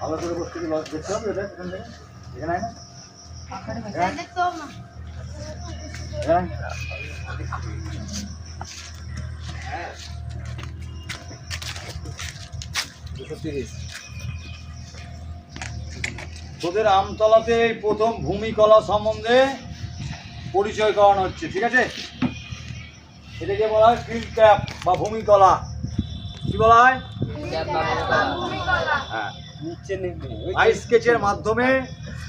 ভালো করে বসতে দেখতে হবে এটা এখান থেকে। এখানে না। দেখতে হবে না। তোদের আমতলাতে এই প্রথম ভূমিকলা সম্বন্ধে পরিচয় করানো হচ্ছে ঠিক আছে? এটাকে বলা হয় ফিল্ড ক্যাপ বা ভূমিকলা। কি বলা হয়? হ্যাঁ। আইস স্কেচের মাধ্যমে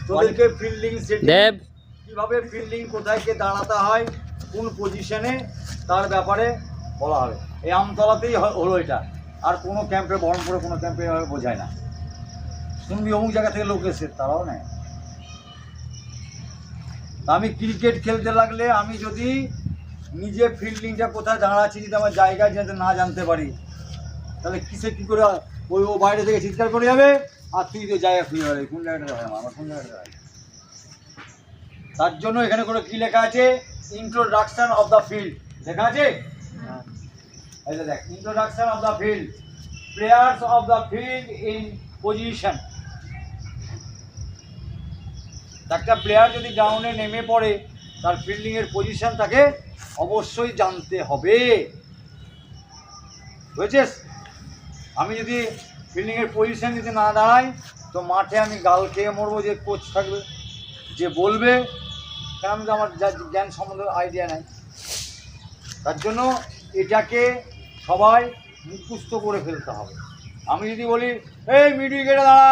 তোদেরকে ফিল্ডিং সেটিং দেব। কীভাবে ফিল্ডিং কোথায় কে দাঁড়াতে হয় কোন পজিশনে তার ব্যাপারে বলা হবে। এই আমতলাতেই হলো এটা। আর কোনো ক্যাম্পে বহরমপুরে কোনো ক্যাম্পে বোঝায় না। শুনবি অমুক জায়গা থেকে লোক এসে তারাও নেয়। আমি ক্রিকেট খেলতে লাগলে আমি যদি নিজে ফিল্ডিংটা কোথায় দাঁড়াচ্ছি যদি আমার জায়গা যাতে না জানতে পারি তাহলে কিসে কী করে ওই ও বাইরে থেকে চিৎকার করে যাবে? আর তুই তো জায়গা খুঁজে বেড়াবি। কোন জায়গাটা হয়? আমার কোন জায়গাটা হয়? তার জন্য এখানে কোনো কি লেখা আছে? ইন্ট্রোডাকশন অফ দ্য ফিল্ড লেখা আছে? এই যে দেখ introduction of the field players of the field in position একটা প্লেয়ার যদি গ্রাউন্ডে নেমে পড়ে তার ফিল্ডিংয়ের পজিশন তাকে অবশ্যই জানতে হবে। বুঝেছিস? আমি যদি ফিল্ডিংয়ের পজিশন যদি না দাঁড়াই, তো মাঠে আমি গাল খেয়ে মরবো যে কোচ থাকবে, যে বলবে কারণ আমি তো আমার যা জ্ঞান সম্বন্ধে আইডিয়া নাই। তার জন্য এটাকে সবাই মুখস্থ করে ফেলতে হবে। আমি যদি বলি, এই মিড উইকেটে দাঁড়া!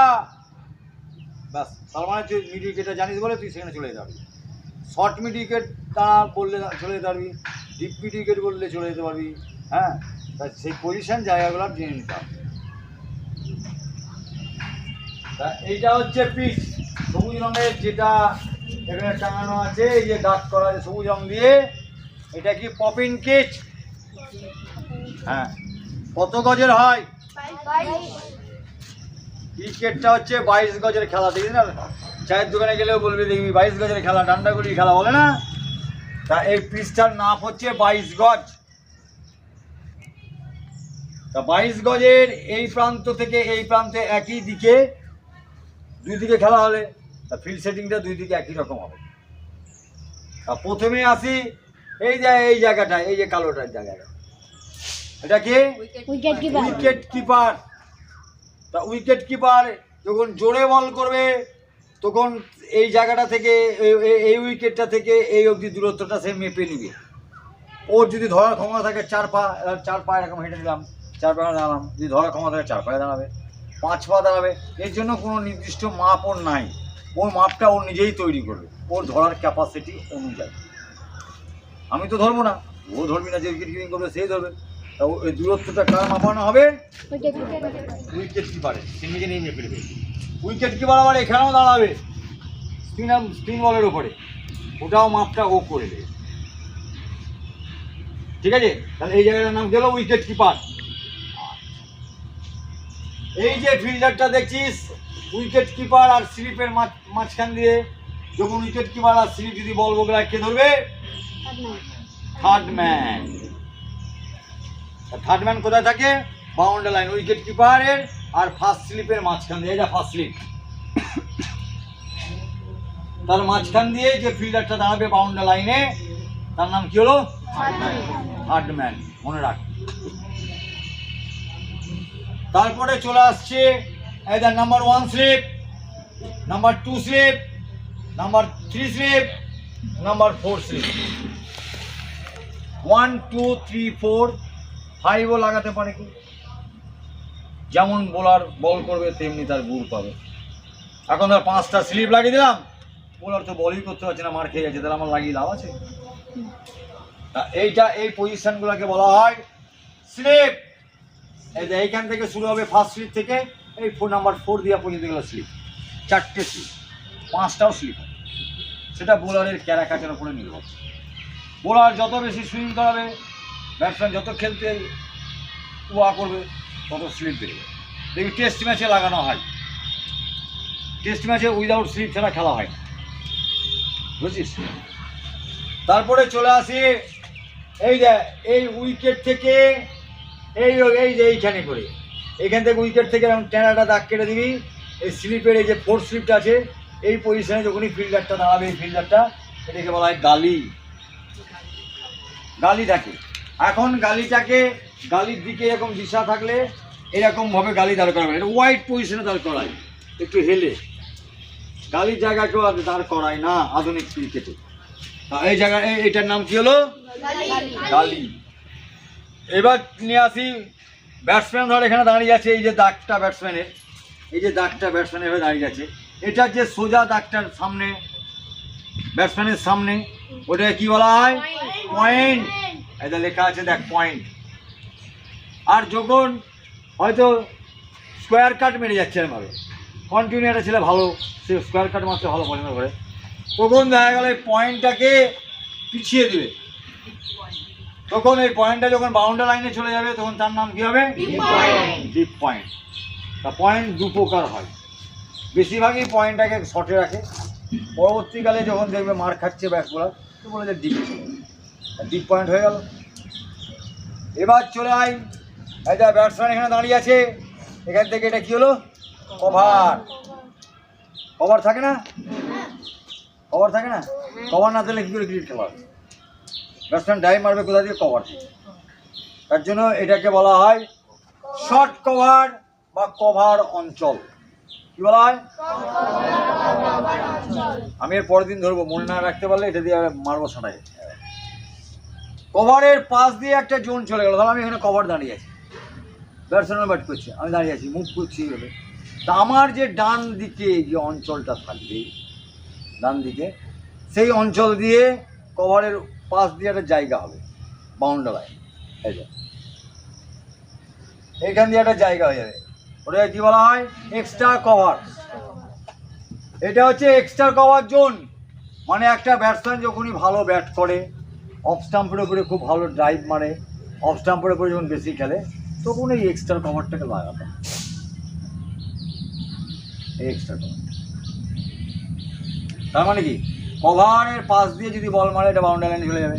ব্যাস, তার মানে তুই মিড উইকেটে জানিস বলে তুই সেখানে চলে পারবি শর্ট মিড উইকেট দাঁড়া বললে চলে যেতে পারবি ডিপ মিড উইকেট বললে চলে যেতে পারবি হ্যাঁ? তা সেই পজিশন জায়গাগুলো জেনে নিতে তা এইটা হচ্ছে পিচ। সবুজ রঙের যেটা এখানে টাঙানো আছে, এই যে ডাক করা আছে সবুজ রং দিয়ে, এটা কি পপিন কেচ? হ্যাঁ। কত গজের হয়? ক্রিকেটটা হচ্ছে বাইশ গজের খেলা দেখি না চায়ের দোকানে গেলেও বলবি, দেখবি, বাইশ গজের খেলা ডান্ডাগুলি খেলা, বলে না? তা এই পিচটার নাপ হচ্ছে বাইশ গজ। তা বাইশ গজের এই প্রান্ত থেকে এই প্রান্তে একই দিকে দুই দিকে খেলা হলে তা ফিল্ড সেটিংটা দুই দিকে একই রকম হবে। তা প্রথমে আসি এই যে এই জায়গাটা এই যে কালোটার জায়গাটা। এটা কি? উইকেট কিপার উইকেট কিপার তা উইকেট কিপার যখন জোরে বল করবে তখন এই জায়গাটা থেকে এই- এই- এই উইকেটটা থেকে এই অবধি দূরত্বটা সে মেপে নিবে। ওর যদি ধরার ক্ষমতা থাকে চার পা এবার চার পা এরকম হেঁটে নিলাম চার পা দাঁড়ালাম যদি ধরার ক্ষমতা থাকে চার পায়ে দাঁড়াবে। পাঁচ পা দাঁড়াবে এর জন্য কোনো নির্দিষ্ট মাপ ওর নাই। ওর মাপটা ও নিজেই তৈরি করবে ওর ধরার ক্যাপাসিটি অনুযায়ী। আমি তো ধরবো না ও ধরবি না যে উইকেট কিপিং করবে সেই ধরবে। তা ও- ওই দূরত্বটা কার মাপানো হবে? উইকেট কিপারে সে নিজে নিয়ে মেপে নেবে উইকেট কিপার আবার এখানেও দাঁড়াবে স্পিন স্পিন বলের উপরে। ওটাও মাপটা ও করে দেবে। ঠিক আছে? তাহলে এই জায়গাটার নাম গেল উইকেট কিপার এই যে ফিল্ডারটা দেখছিস উইকেট কিপার আর স্লিপের মাঝখান দিয়ে। যখন উইকেট কিপার আর স্লিপ যদি বল বগলা কে ধরবে? থার্ড ম্যান থার্ড ম্যান কোথায় থাকে? বাউন্ডারি লাইন উইকেট কিপারের আর ফার্স্ট স্লিপের মাঝখান দিয়ে। এটা ফার্স্ট স্লিপ তার মাঝখান দিয়ে যে ফিল্ডারটা দাঁড়াবে বাউন্ডারি লাইনে তার নাম কি হলো? থার্ড ম্যান মনে রাখ। তারপরে চলে আসছে এই দেখ number one slip number two slip number three slip number four slip one two three four ফাইভও লাগাতে পারে কি যেমন বোলার বল করবে, তেমনি তার গুড় পাবে। এখন ধর পাঁচটা স্লিপ লাগিয়ে দিলাম বোলার তো বলই করতে পারছে না, মার খেয়ে যাচ্ছে তাহলে আমার লাগিয়ে লাভ আছে? এইটা, এই পজিশনগুলোকে বলা হয় স্লিপ এই এইখান থেকে শুরু হবে ফার্স্ট স্লিপ থেকে, এই ফোর নাম্বার ফোর দেওয়া পর্যন্ত গেলো স্লিপ চারটে স্লিপ পাঁচটাও স্লিপ সেটা বোলারের ক্যারা ক্যারাকাটের উপরে নির্ভর। বোলার যত বেশি সুইং করাবে ব্যাটসম্যান যত খেলতে উয়া করবে, তত স্লিপ বেরবে দেখি টেস্ট ম্যাচে লাগানো হয়। টেস্ট ম্যাচে উইদাউট স্লিপ ছাড়া খেলা হয় না। বুঝছিস? তারপরে চলে আসি, এই যে, এই উইকেট থেকে এই এই যে এইখানে করে। এখান থেকে উইকেট থেকে এরকম টেনাটা দাগ কেটে দিবি এই স্লিপের এই যে ফোর্থ স্লিপটা আছে এই পজিশনে যখনই ফিল্ডারটা দাঁড়াবে এই ফিল্ডারটা এটাকে বলা হয় গালি। গালি গালিটাকে। এখন গালিটাকে গালির দিকে এরকম দিশা থাকলে এরকমভাবে গালি দাঁড় করাবে এটা ওয়াইড পজিশনে দাঁড় করায়। একটু হেলে। গালির জায়গা কেউ আর দাঁড় করায় না আধুনিক ক্রিকেটে এই জায়গা এইটার নাম কি হলো? গালি। এবার নিয়ে আসি ব্যাটসম্যান ধর এখানে দাঁড়িয়ে আছে, এই যে দাগটা ব্যাটসম্যানের এই যে দাগটা ব্যাটসম্যানের হয়ে দাঁড়িয়ে আছে। এটার যে সোজা দাগটার সামনে ব্যাটসম্যানের সামনে, ওটাকে কি বলা হয়? পয়েন্ট এটা লেখা আছে দেখ পয়েন্ট আর যখন হয়তো স্কোয়ার কাট মেরে যাচ্ছে এরমভাবে কন্টিনিউ একটা ছেলে ভালো, সে স্কোয়ার কাট মারতে ভালো পছন্দ করে তখন দেখা গেল পয়েন্টটাকে পিছিয়ে দিবে। তখন এই পয়েন্টটা যখন বাউন্ডারি লাইনে চলে যাবে তখন তার নাম কি হবে? ডিপ পয়েন্ট তা পয়েন্ট দু প্রকার হয়। বেশিরভাগই পয়েন্টটাকে শর্টে রাখে। পরবর্তীকালে যখন দেখবে মার খাচ্ছে ব্যাটগুলো তো বলে যে ডিপ ডিপ পয়েন্ট হয়ে গেল। এবার চলে আয়। এটা ব্যাটসম্যান এখানে দাঁড়িয়ে আছে এখান থেকে এটা কী হলো? কভার কভার থাকে না? কভার থাকে না? কভার না দিলে কী করে ক্রিকেট খেলা হবে ব্যাটসম্যান ডাই মারবে কোথা দিয়ে? কভার তার জন্য এটাকে বলা হয় শর্ট কভার বা কভার অঞ্চল। কি বলা হয়? আমি এর পরের দিন ধরবো, মনে না রাখতে পারলে এটা দিয়ে মারবো সাঁটাই কভারের পাশ দিয়ে একটা জোন চলে গেল। তাহলে আমি এখানে কভার দাঁড়িয়ে আছি। ব্যাটসম্যান ব্যাট করছে। আমি দাঁড়িয়ে আছি মুভ করছি এইভাবে তা আমার যে ডান দিকে যে অঞ্চলটা থাকবে, ডান দিকে, সেই অঞ্চল দিয়ে কভারের পাশ দিয়ে একটা জায়গা হবে বাউন্ডারি এই যে। এইখান দিয়ে একটা জায়গা হয়ে যাবে। ওটা কি বলা হয়? এক্সট্রা কভার এটা হচ্ছে এক্সট্রা কভার জোন মানে একটা ব্যাটসম্যান যখনই ভালো ব্যাট করে অফ স্টাম্পের উপরে খুব ভালো ড্রাইভ মারে অফ স্টাম্পের উপরে যখন বেশি খেলে, তখন এই এক্সট্রা কভারটাকে লাগাতে। এই এক্সট্রা কভার তার মানে কি? কভারের পাশ দিয়ে যদি বল মারে, এটা বাউন্ডারি লাইনে চলে যাবে।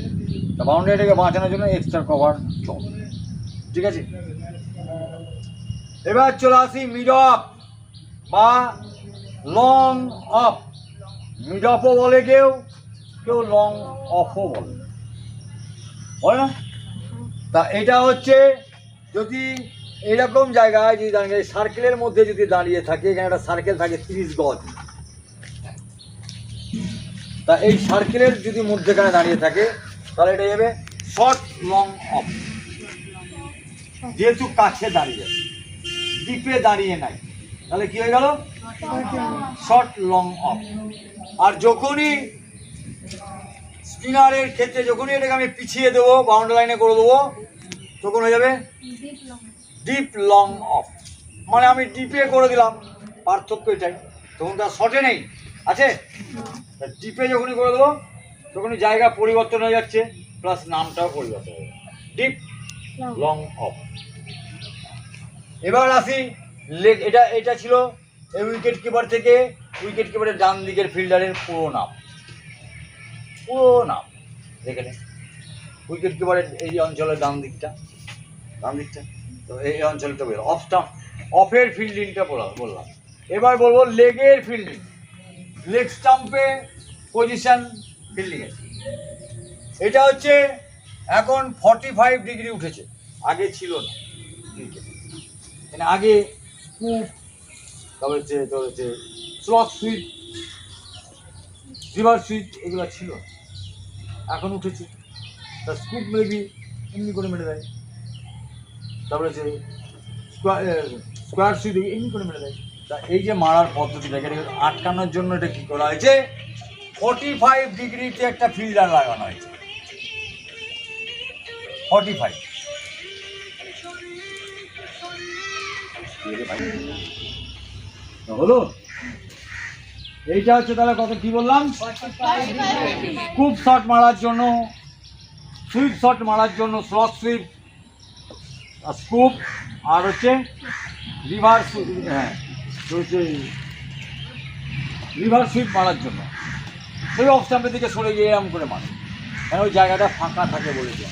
তা বাউন্ডারিটাকে বাঁচানোর জন্য এক্সট্রা কভার চল ঠিক আছে? এবার চলে আসি মিড অফ বা লং অফ মিড অফও বলে কেউ কেউ লং অফও বলে। বলে না? তা এটা হচ্ছে যদি এরকম জায়গায় যদি দাঁড়িয়ে সার্কেলের মধ্যে যদি দাঁড়িয়ে থাকে, এখানে একটা সার্কেল থাকে, তিরিশ গজ। তা এই সার্কেলের যদি মধ্যেখানে দাঁড়িয়ে থাকে, তাহলে এটা যাবে শর্ট লং অফ যেহেতু কাছে দাঁড়িয়ে ডিপে দাঁড়িয়ে নাই, তাহলে কি হয়ে গেল? শর্ট লং অফ আর যখনই স্পিনারের ক্ষেত্রে যখনই এটাকে আমি পিছিয়ে দেবো বাউন্ডারি লাইনে করে দেবো, তখন হয়ে যাবে ডিপ লং অফ মানে আমি ডিপে করে দিলাম, পার্থক্য এটাই। তখন তার শর্টে নেই। আছে? ডিপে যখনই করে দেবো, তখনই জায়গা পরিবর্তন হয়ে যাচ্ছে প্লাস নামটাও পরিবর্তন হয়ে ডিপ লং অফ এবার আসি লেগ এটা এটা ছিল এই উইকেট কিপার থেকে উইকেট কিপারের ডান দিকের ফিল্ডারের পুরো নাম। পুরো নাম, দেখে নে। উইকেট কিপারের এই অঞ্চলের ডান দিকটা ডান দিকটা, তো এই অঞ্চলটা বেরো। অফ অফের ফিল্ডিংটা বলা বললাম। এবার বলব লেগের ফিল্ডিং লেগ স্টাম্পে পজিশন ফিল্ডিং এটা হচ্ছে এখন ফর্টি ফাইভ ডিগ্রি উঠেছে। আগে ছিল না। মানে আগে স্কুপ তারপর হচ্ছে তোর হচ্ছে স্লক সুইট রিভার সুইট এগুলো ছিল। এখন উঠেছে। তা স্কুপ মেবি এমনি করে মেরে দেয়। তারপরে হচ্ছে স্কোয়ার স্কোয়ার সুইট এমনি করে মেরে দেয়। তা এই যে মারার পদ্ধতিটা এটাকে আটকানোর জন্য এটা কী করা হয়েছে? ফর্টি ফাইভ ডিগ্রিতে একটা ফিল্ডার লাগানো হয়েছে। ফর্টি ফাইভ হলো? এইটা হচ্ছে তাহলে কত, কি বললাম? খুব শট মারার জন্য সুইপ শট মারার জন্য স্লক সুইপ স্কুপ আর হচ্ছে রিভার হ্যাঁ। হচ্ছে রিভার সুইপ মারার জন্য। ওই অফ স্টাম্পের দিকে সরে গিয়ে এরম করে মারে। কেন ওই জায়গাটা ফাঁকা থাকে বলেছি।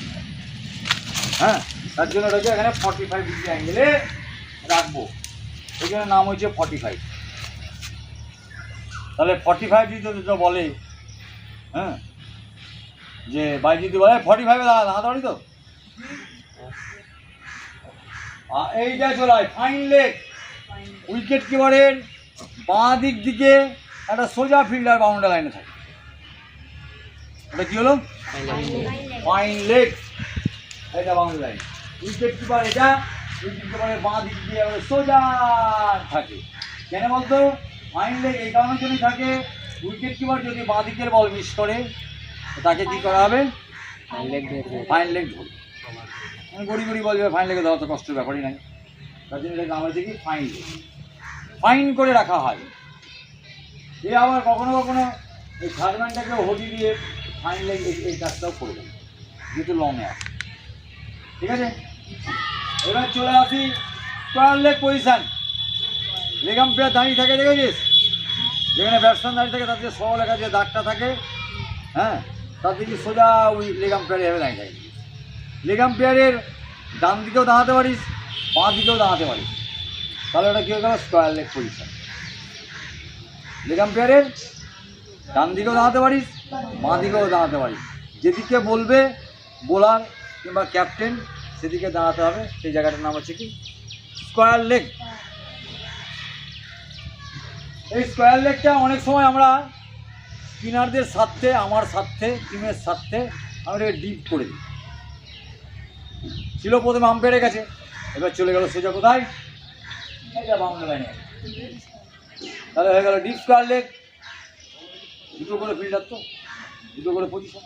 হ্যাঁ? তার জন্য রয়েছে এখানে ফর্টি ফাইভ ডিগ্রি অ্যাঙ্গেলে রাখব। ওই জন্য নাম হচ্ছে ফর্টি ফাইভ তাহলে ফর্টি ফাইভ যদি বলে হ্যাঁ? যে ভাই যদি বলে ফর্টি ফাইভে দাঁড়া, দাঁড়াতে পারি তো? এইটা চলে ফাইন লেগ উইকেট কিপারের বাঁ দিক দিকে একটা সোজা ফিল্ডার বাউন্ডারি লাইনে থাকে। ওটা কি হলো? ফাইন লেগ এটা বাউন্ডারি লাইন। উইকেট কিপার এটা। উইকেট কিপারের বাঁ দিক দিয়ে সোজা থাকে। কেন বলতো? ফাইন লেগ এই কারণের জন্য থাকে। উইকেট কিপার যদি বাঁ দিকের বল মিস করে তাকে কি করা হবে? ফাইন লেগ ধরবে। আমি গড়ি গড়ি বলবে ফাইন লেগে দেওয়া তো কষ্টের ব্যাপারই নাই। তার জন্য এটার নাম হচ্ছে কি? ফাইন লেগ ফাইন করে রাখা হয়। এ আবার কখনো কখনো এই থার্ডম্যানটাকে হোলি দিয়ে ফাইন লেগ এই- কাজটাও করে দেবে যেহেতু লংয়ে আছে। ঠিক আছে? এবার চলে আসি square leg position leg umpire দাঁড়িয়ে থাকে, দেখেছিস? যেখানে ব্যাটসম্যান দাঁড়িয়ে থাকে, তাতে সহ লেখা যে দাগটা থাকে হ্যাঁ? তার দিকে সোজা ওই লেগ আম্পায়ার এভাবে দাঁড়িয়ে থাকে। লেগ আম্পায়ারের ডান দিকেও দাঁড়াতে পারিস, বাঁ দিকেও দাঁড়াতে পারিস। তাহলে ওটা কী হয়ে গেল? স্কোয়ার লেগ পজিশন লেগ আম্পায়ারের ডান দিকেও দাঁড়াতে পারিস, বাঁ দিকেও দাঁড়াতে পারিস। যেদিকে বলবে বোলার কিংবা ক্যাপ্টেন সেদিকে দাঁড়াতে হবে। সেই জায়গাটার নাম হচ্ছে কি? স্কোয়ার লেগ এই স্কোয়ার লেগটা অনেক সময় আমরা স্পিনারদের স্বার্থে, আমার স্বার্থে টিমের স্বার্থে আমরা ডিপ করে দিই। ছিল প্রথমে আম্পায়ারের কাছে, এবার চলে গেল সোজা কোথায়? তাহলে হয়ে গেল ডিপ স্কোয়ার লেগ। দুটো করে ফিল্ডার তো। দুটো করে পজিশন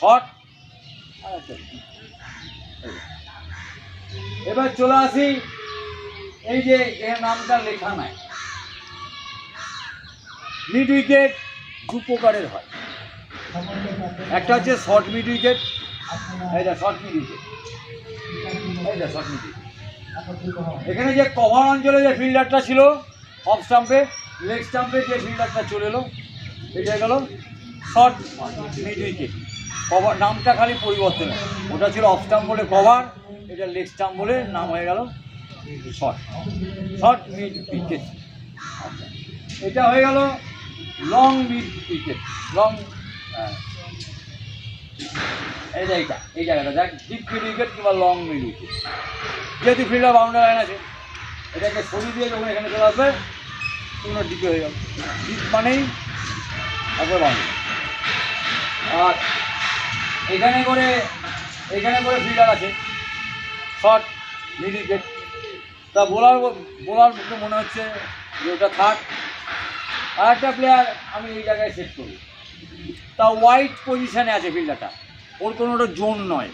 শট আর একটা এবার চলে আসি এই যে এর নামটা লেখা নাই। মিড উইকেট দু প্রকারের হয়। একটা হচ্ছে শর্ট মিড উইকেট এইটা শর্ট মিড উইকেট এইটা শর্ট মিড উইকেট এখানে যে কভার অঞ্চলে যে ফিল্ডারটা ছিল অফ স্টাম্পে লেগ স্টাম্পে যে ফিল্ডারটা চলে এলো, এটা গেল শর্ট মিড উইকেট কভার নামটা খালি পরিবর্তন। ওটা ছিল অফ স্টাম্প বলে কভার এটা লেগ স্টাম্প বলে নাম হয়ে গেল শর্ট শর্ট মিড উইকেট এটা হয়ে গেল লং মিড উইকেট লং এই এইটা, এই জায়গাটা দেখ ডিপ মিড উইকেট কিংবা লং মিড উইকেট যেহেতু ফিল্ডার বাউন্ডারি লাইন আছে, এটাকে সরিয়ে দিয়ে যখন এখানে চলে আসবে তখন ডিপে হয়ে গেল ডিপ মানেই একবার বাউন্ডারি আর এখানে করে এখানে করে ফিল্ডার আছে শর্ট মিড উইকেট তা বোলার বোলার মনে হচ্ছে যে ওটা থাক। আর একটা প্লেয়ার আমি এই জায়গায় সেট করি তা হোয়াইট পজিশানে আছে ফিল্ডারটা ওর কোনো ওটা জোন নয়।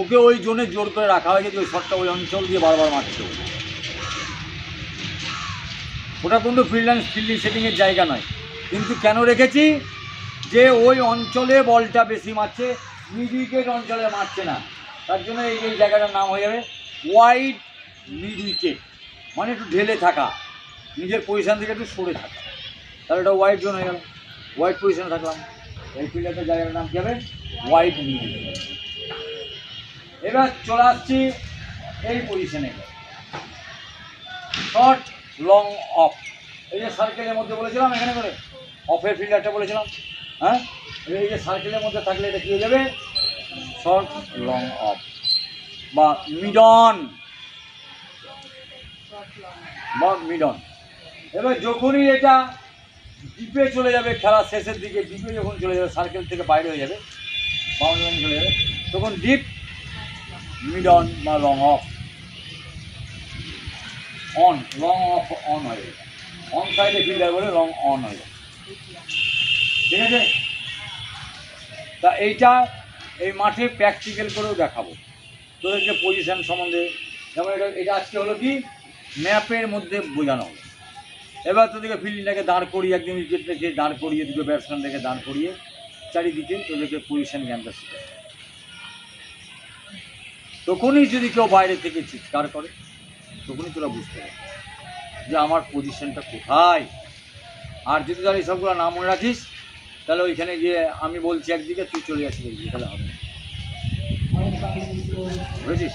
ওকে ওই জোনে জোর করে রাখা হয়েছে যে ওই শটটা ওই অঞ্চল দিয়ে বারবার মারছে ওটা কিন্তু ফিল্ড ফিল্ডিং সেটিংয়ের জায়গা নয়। কিন্তু কেন রেখেছি? যে ওই অঞ্চলে বলটা বেশি মারছে মিড উইকেট অঞ্চলে মারছে না। তার জন্য এই এই জায়গাটার নাম হয়ে যাবে ওয়াইড মিড উইকেট মানে একটু ঢেলে থাকা। নিজের পজিশান থেকে একটু সরে থাকা। তাহলে এটা ওয়াইড জোন হয়ে গেল। ওয়াইড পজিশানে থাকলাম। এই ফিল্ডারটার জায়গাটার নাম কী হবে? মিড উইকেট এবার চলে আসছি এই পজিশনে শর্ট লং অফ এই যে সার্কেলের মধ্যে বলেছিলাম এখানে করে? অফের ফিল্ডারটা বলেছিলাম হ্যাঁ? এই যে সার্কেলের মধ্যে থাকলে এটা কী হয়ে যাবে? শর্ট লং অফ বা মিডন বা মিডন এবার যখনই এটা ডিপে চলে যাবে খেলার শেষের দিকে ডিপে যখন চলে যাবে সার্কেল থেকে বাইরে হয়ে যাবে বাউন্ডারি চলে যাবে, তখন ডিপ মিড অন বা long off on long off on হয়ে যাবে। অন সাইডে ফিল্ডার বলে লং অন হয়ে যাবে। ঠিক আছে? তা এইটা এই মাঠে প্র্যাকটিক্যাল করেও দেখাবো। তোদেরকে পজিশন সম্বন্ধে, যেমন এটা এটা আজকে হলো কি? ম্যাপের মধ্যে বোঝানো হলো। এবার তোদেরকে ফিল্ডিংটাকে দাঁড় করিয়ে উইকেট রেখে দাঁড় করিয়ে দুটো ব্যাটসম্যান রেখে দাঁড় করিয়ে চারিদিকে তোদেরকে পজিশন জ্ঞানটা শিখে তখনই যদি কেউ বাইরে থেকে চিৎকার করে, তখনই তোরা বুঝতে পারবে যে আমার পজিশনটা কোথায়। আর যদি তাহলে সবগুলো না মনে রাখিস, তাহলে ওইখানে গিয়ে আমি বলছি একদিকে, তুই চলে আসিস একদিকে তাহলে হবে। বুঝেছিস?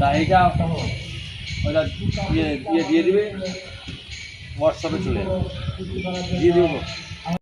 তা এইটা ওটা ইয়ে দিয়ে দিবে। হোয়াটসঅ্যাপে চলে যাবে। দিয়ে দেবো।